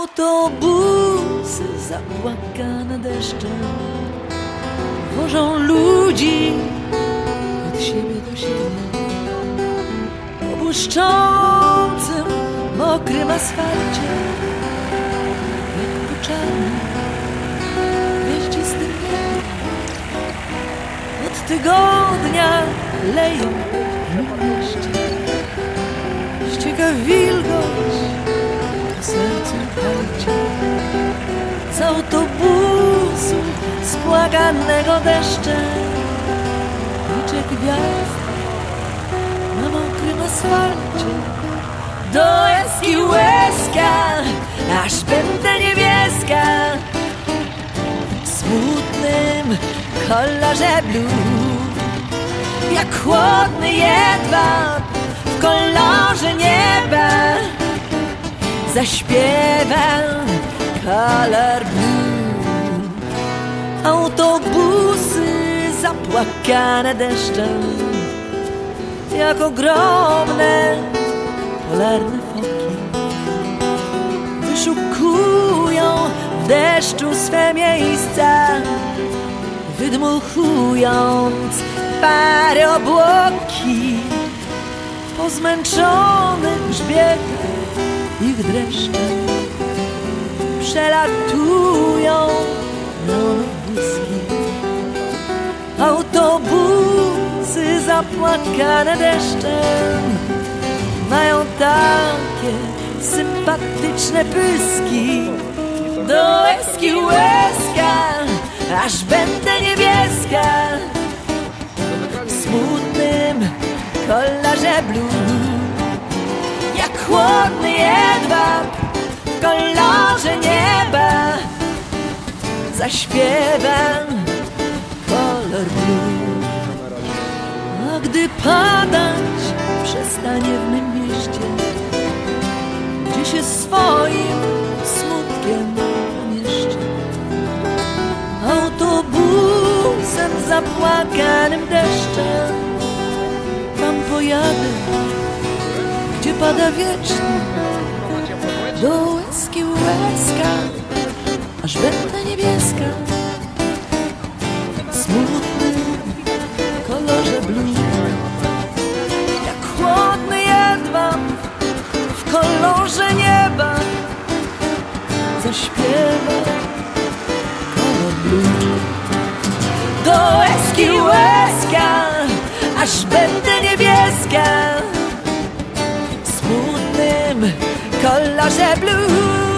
Autobusy zapłakane deszczem wożą ludzi od siebie do siebie po błyszczącym, mokrym asfalcie jak po czarnym. Od tygodnia leją w mieście ścieka wilgoć spłakanego deszczem liczę gwiazd na mokrym asfalcie. Do eski łezka aż będę niebieska. W smutnym kolorze blue jak chłodny jedwab w kolorze nieba. Zaśpiewam kolor blue autobusy zapłakane deszczem jak ogromne polarne foki wyszukują w deszczu swe miejsca wydmuchując pary obłoki. Po zmęczonym grzbietu ich dreszcze przelatują błyski zapłakane deszczem. Mają takie sympatyczne pyski. Do eski łezka aż będę niebieska. W smutnym kolorze blue jak chłodny jedwab w kolorze nieba. Zaśpiewam przestanie w mym mieście gdzie się swoim smutkiem pomieszczę autobusem zapłakanym deszczem tam pojadę gdzie pada wiecznie do łezki łezka aż będę niebieska zaśpiewa kolor blue do eski łezka aż będę niebieska w smutnym kolorze blue